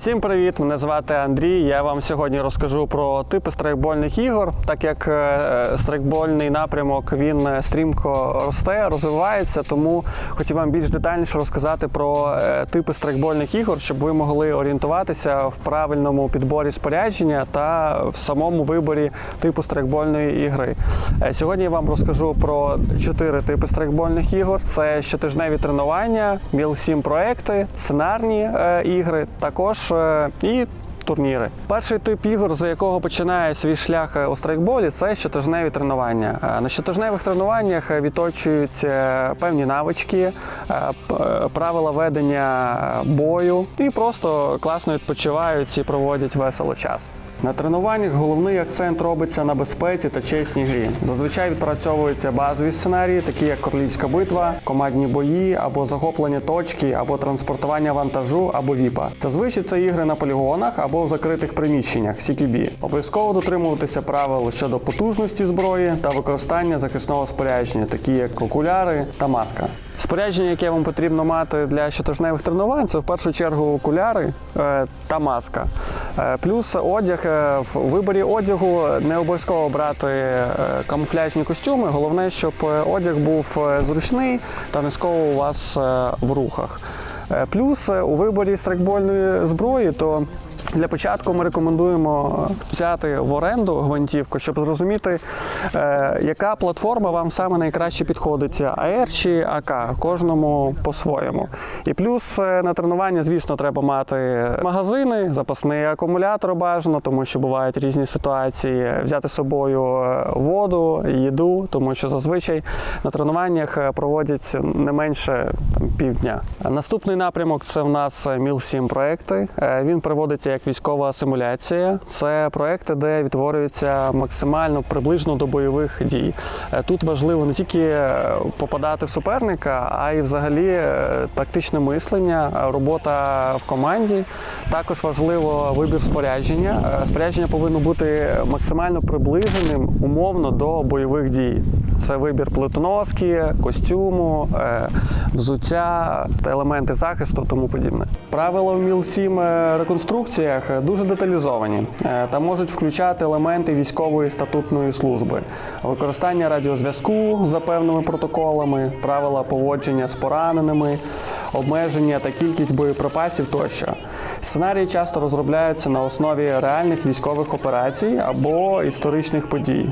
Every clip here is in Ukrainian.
Всім привіт! Мене звати Андрій. Я вам сьогодні розкажу про типи страйкбольних ігор. Так як е, страйкбольний напрямок він е, стрімко росте, розвивається, тому хотів вам більш детальніше розказати про е, типи страйкбольних ігор, щоб ви могли орієнтуватися в правильному підборі спорядження та в самому виборі типу страйкбольної ігри. Е, Сьогодні я вам розкажу про чотири типи страйкбольних ігор: це щотижневі тренування, міл-7 проекти, сценарні е, ігри, також е, і турніри. Перший тип ігор, за якого починає свій шлях е, у страйкболі, це щотижневі тренування. Е, На щотижневих тренуваннях відточуються відточують певні навички, правила ведення бою і просто класно відпочивають і проводять весело час. На тренуваннях головний акцент робиться на безпеці та чесній грі. Зазвичай відпрацьовуються базові сценарії, такі як королівська битва, командні бої або захоплення точки, або транспортування вантажу, або віпа. Зазвичай це ігри на полігонах або в закритих приміщеннях CQB. Обов'язково дотримуватися правил щодо потужності зброї та використання захисного спорядження, такі як окуляри та маска. Спорядження, яке вам потрібно мати для щотижневих тренувань, це в першу чергу окуляри е, та маска. Е, плюс одяг е, в виборі одягу не обов'язково брати камуфляжні костюми. Головне, щоб одяг був зручний та не сковував вас в рухах. Плюс у виборі страйкбольної зброї, то для початку ми рекомендуємо взяти в оренду гвинтівку, щоб зрозуміти, е, яка платформа вам саме найкраще підходиться, АР чи АК, кожному по-своєму. І плюс е, на тренування, звісно, треба мати магазини, запасний акумулятор бажано, тому що бувають різні ситуації. Взяти з собою е, воду, їду, тому що зазвичай на тренуваннях проводять не менше півдня. Наступний напрямок це в нас МІЛ-7 проекти. Е, Він проводиться як військова симуляція. Це проекти, де відтворюються максимально приближно до бойових дій. Е, Тут важливо не тільки е, попадати в суперника, а й взагалі е, тактичне мислення, робота в команді. Також важливо вибір спорядження. Спорядження повинно бути максимально приближеним умовно до бойових дій. Це вибір плитоноски, костюму, взуття та елементи захисту, тому подібне. Правила в МІЛ-7 е, реконструкціях е, дуже деталізовані е, та можуть включати елементи військової статутної служби, використання радіозв'язку за певними протоколами, правила поводження з пораненими, обмеження та кількість боєприпасів тощо. Сценарії часто розробляються на основі реальних військових операцій або історичних подій.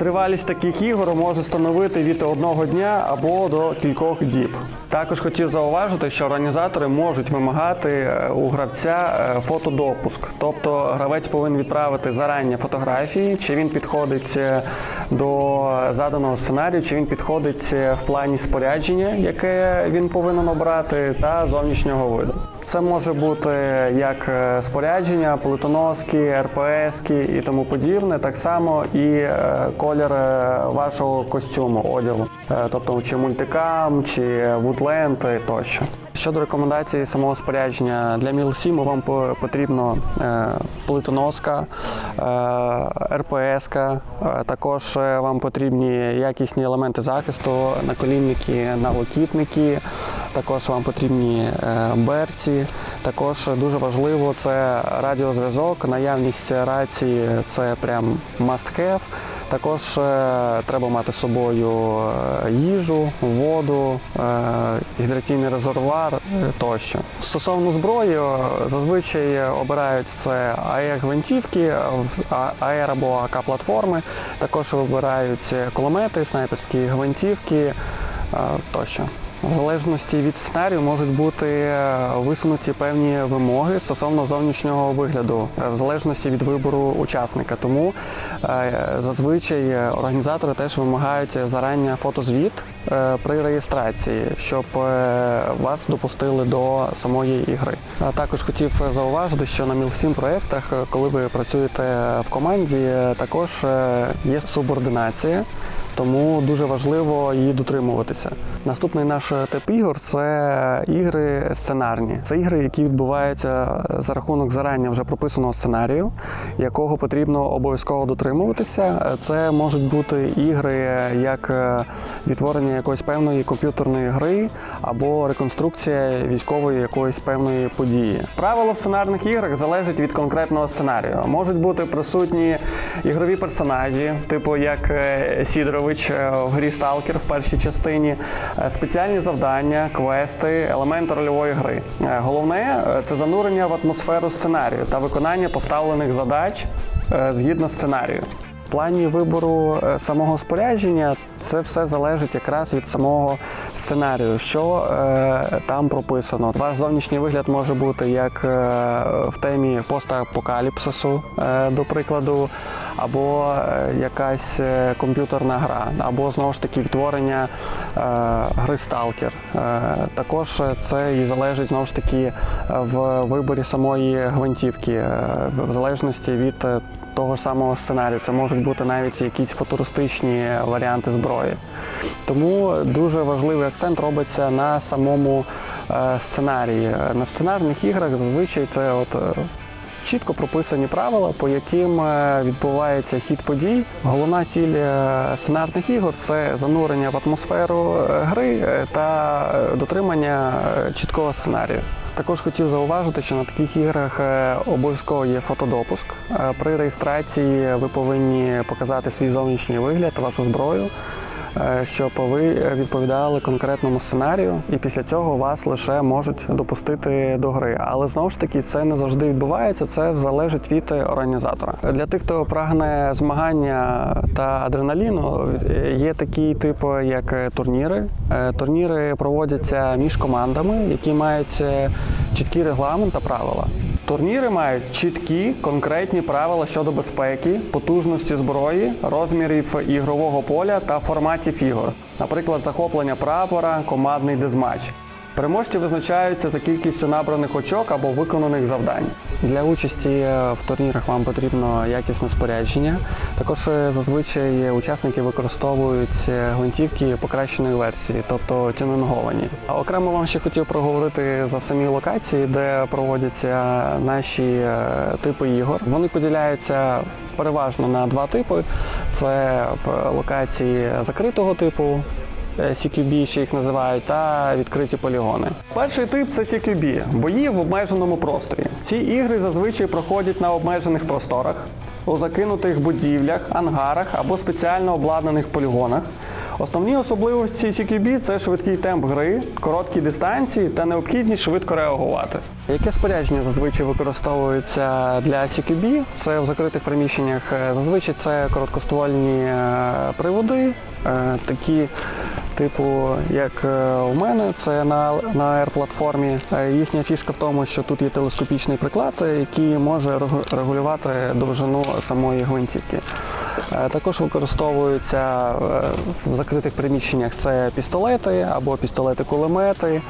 Тривалість таких ігор може становити від одного дня або до кількох діб. Також хотів зауважити, що організатори можуть вимагати е, у гравця е, фотодопуск, тобто гравець повинен відправити зарані фотографії, чи він підходить е, до заданого сценарію, чи він підходить в плані спорядження, яке він повинен обрати, та зовнішнього виду. Це може бути як е, спорядження, плитоноски, РПСки і тому подібне, так само і е, колір е, вашого костюму одягу, тобто чи мультикам, чи вудленд тощо. Щодо рекомендацій самого спорядження для МІЛ-7 вам по- потрібно е, плитоноска, е, РПСка, е, також вам потрібні якісні елементи захисту, наколінники, налокітники, також вам потрібні берці. Також дуже важливо це радіозв'язок, наявність рації це прям must have. Також е, треба мати з собою е, їжу, воду, е, гідраційний резервуар тощо. Стосовно зброї, зазвичай обирають це АЕ-гвинтівки, АЕР або АК-платформи. Також вибирають кулемети, снайперські гвинтівки тощо. В залежності від сценарію можуть бути е, висунуті певні вимоги стосовно зовнішнього вигляду, е, в залежності від вибору учасника. Тому е, зазвичай організатори теж вимагають зарання фотозвіт при реєстрації, щоб е, вас допустили до самої ігри. Також хотів зауважити, що на МІЛ-7 проєктах, е, коли ви працюєте в команді, е, також е, є субординація тому дуже важливо її дотримуватися. Наступний наш тип ігор це ігри сценарні. Це ігри, які відбуваються за рахунок зарання вже прописаного сценарію, якого потрібно обов'язково дотримуватися. Це можуть бути ігри як е, відтворення проходження якоїсь певної комп'ютерної гри або реконструкція військової якоїсь певної події. Правила в сценарних іграх залежать від конкретного сценарію. Можуть бути присутні ігрові персонажі, типу як е, Сідорович е, в грі Сталкер в першій частині, е, спеціальні завдання, квести, елементи рольової гри. Головне це занурення в атмосферу сценарію та виконання поставлених задач згідно сценарію. Плані вибору е, самого спорядження це все залежить якраз від самого сценарію, що е, там прописано. Ваш зовнішній вигляд може бути як е, в темі постапокаліпсису, е, до прикладу, або е, якась е, комп'ютерна гра, або знову ж таки відтворення е, гри Сталкер. Також це і залежить знову ж таки в виборі самої гвинтівки, в залежності від того ж самого сценарію. Це можуть бути навіть якісь футуристичні варіанти зброї. Тому дуже важливий акцент робиться на самому сценарії. На сценарних іграх зазвичай це от. Чітко прописані правила, по яким е, відбувається хід подій. Головна ціль е, сценарних ігор це занурення в атмосферу е, гри та дотримання чіткого сценарію. Також хотів зауважити, що на таких іграх обов'язково є фотодопуск. При реєстрації ви повинні показати свій зовнішній вигляд, вашу зброю, щоб ви відповідали конкретному сценарію, і після цього вас лише можуть допустити до гри. Але знову ж таки це не завжди відбувається. Це залежить від організатора. Для тих, хто прагне змагання та адреналіну, е, є такі типи, як е, турніри. Е, Турніри проводяться між командами, які мають е, чіткий регламент та правила. Турніри мають чіткі конкретні правила щодо безпеки, потужності зброї, розмірів ігрового поля та форматів ігор, наприклад, захоплення прапора, командний дезматч. Переможці визначаються за кількістю набраних очок або виконаних завдань. Для участі е, в турнірах вам потрібно якісне спорядження. Також е, зазвичай учасники використовують е, гвинтівки покращеної версії, тобто тюнинговані. Окремо вам ще хотів проговорити за самі локації, де проводяться наші типи ігор. Вони поділяються переважно на два типи: це в локації закритого типу. Е, CQB, ще їх називають, та відкриті полігони. Перший тип це CQB – бої в обмеженому просторі. Ці ігри зазвичай проходять на обмежених просторах, у закинутих будівлях, ангарах або спеціально обладнаних полігонах. Основні особливості CQB – це швидкий темп гри, короткі дистанції та необхідність швидко реагувати. Яке спорядження зазвичай використовується для CQB? Це в закритих приміщеннях. Е, Зазвичай це короткоствольні е, приводи, е, такі типу, як в у мене, це на, на R-платформі. Е, Їхня фішка в тому, що тут є телескопічний приклад, е, який може регулювати довжину самої гвинтівки. Е, Також використовуються е, в закритих приміщеннях це пістолети або пістолети-кулемети.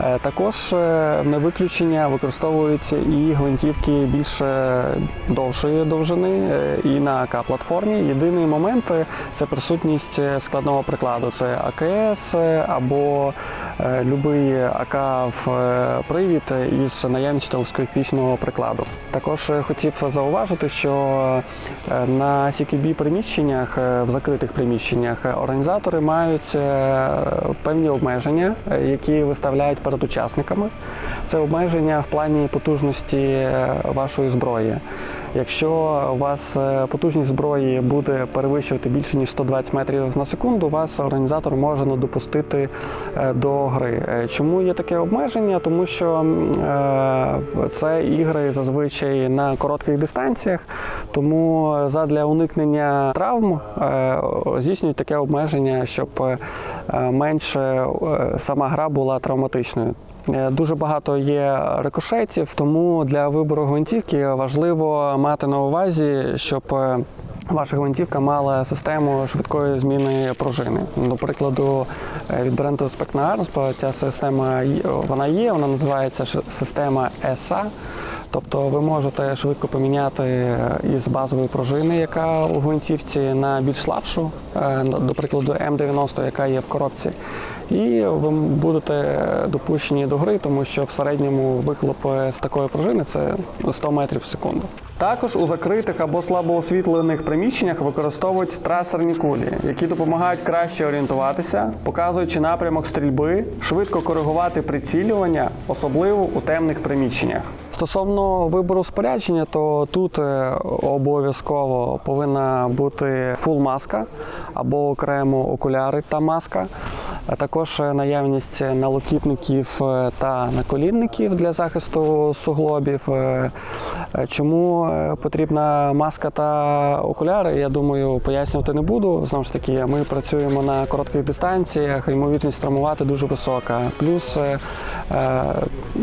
Е, Також не виключення використовуються і гвинтівки більш е, довшої довжини е, і на АК-платформі. Єдиний момент е, це присутність складного прикладу. Це АКС або будь-який АК в привід із наявністю телескопічного прикладу. Також хотів зауважити, що на CQB приміщеннях, в закритих приміщеннях, організатори мають певні обмеження, які виставляють перед учасниками. Це обмеження в плані потужності е, вашої зброї. Якщо у вас е, потужність зброї буде перевищувати більше ніж 120 метрів на секунду, вас організатор може не допустити е, до гри. Чому є таке обмеження? Тому що це ігри зазвичай на коротких дистанціях, тому задля уникнення травм здійснюють таке обмеження, щоб менше сама гра була травматичною. Е, Дуже багато є рикошетів, тому для вибору гвинтівки важливо мати на увазі, щоб е, ваша гвинтівка мала систему швидкої зміни пружини. До прикладу, е, від бренду Specnars ця система вона є, вона називається система ESA. Тобто ви можете швидко поміняти е, із базової пружини, яка у гвинтівці, на більш слабшу, е, до прикладу М90, яка є в коробці. І ви будете допущені до гри, тому що в середньому вихлоп е, з такої пружини це 100 метрів в секунду. Також у закритих або слабоосвітлених приміщеннях використовують трасерні кулі, які допомагають краще орієнтуватися, показуючи напрямок стрільби, швидко коригувати прицілювання, особливо у темних приміщеннях. Стосовно вибору спорядження, то тут е, обов'язково повинна бути фул маска або окремо окуляри та маска. Також е, наявність налокітників е, та наколінників для захисту суглобів. Чому потрібна маска та окуляри? Я думаю, пояснювати не буду. Знову ж таки, ми працюємо на коротких дистанціях, ймовірність травмувати дуже висока. Плюс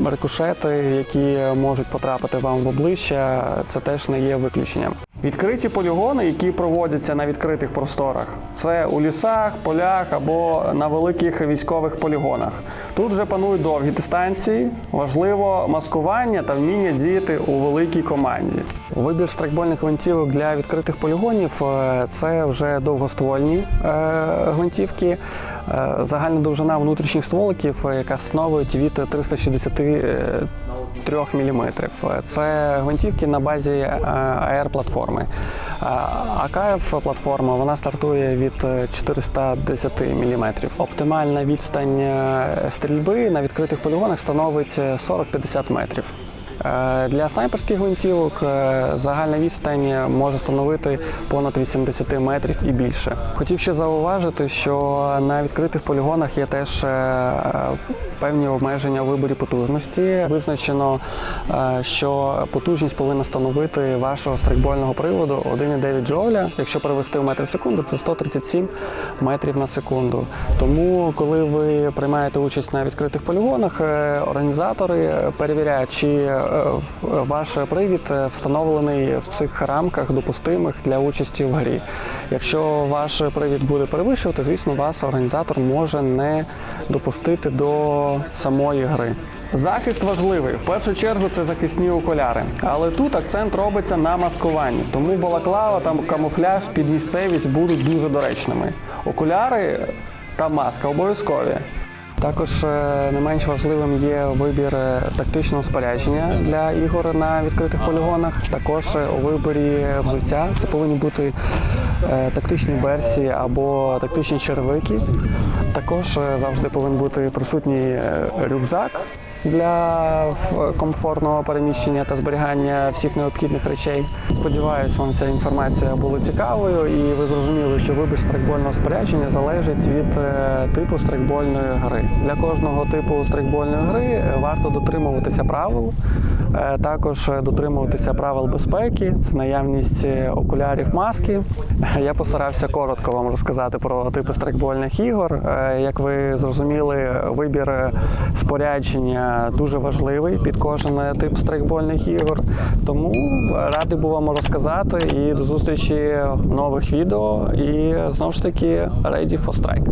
рикошети, які можуть потрапити вам в обличчя, це теж не є виключенням. Відкриті полігони, які проводяться на відкритих просторах, це у лісах, полях або на великих військових полігонах. Тут вже панують довгі дистанції. Важливо маскування та вміння діяти у великій команді. Вибір страйкбольних гвинтівок для відкритих полігонів е, це вже довгоствольні е, гвинтівки. Е, Загальна довжина внутрішніх стволиків, яка становить від 363 мм. Це гвинтівки на базі е, АР-платформи. АКФ платформа вона стартує від е, 410 мм. Оптимальна відстань е, стрільби на відкритих полігонах становить е, 40-50 метрів. Е, Для снайперських гвинтівок е, загальна відстань може становити понад 80 метрів і більше. Хотів ще зауважити, що на відкритих полігонах є теж е, певні обмеження у виборі потужності. Визначено, що потужність повинна становити вашого страйкбольного приводу 1,9 джоуля. Якщо перевести в метр секунди, це 137 метрів на секунду. Тому, коли ви приймаєте участь на відкритих полігонах, організатори перевіряють, чи в- ваш привід е, встановлений в цих рамках допустимих для участі в грі. Якщо ваш привід буде перевищувати, звісно, вас організатор може не допустити до самої гри. Захист важливий. В першу чергу це захисні окуляри. Але тут акцент робиться на маскуванні. Тому балаклава та камуфляж під місцевість будуть дуже доречними. Окуляри та маска обов'язкові. Також е, не менш важливим є вибір е, тактичного спорядження для ігор на відкритих полігонах. Також е, у виборі взуття це повинні бути тактичні берсі або тактичні черевики. Також завжди повинен бути присутній рюкзак для комфортного переміщення та зберігання всіх необхідних речей. Сподіваюсь, вам ця інформація була цікавою, і ви зрозуміли, що вибір страйкбольного спорядження залежить від е, типу страйкбольної гри. Для кожного типу страйкбольної гри е, варто дотримуватися правил, е, також дотримуватися правил безпеки, це наявність окулярів маски. Я постарався коротко вам розказати про типи страйкбольних ігор. Як ви зрозуміли, вибір спорядження дуже важливий під кожен тип страйкбольних ігор. Тому радий був вам розказати і до зустрічі в нових відео. І знову ж таки ready for strike.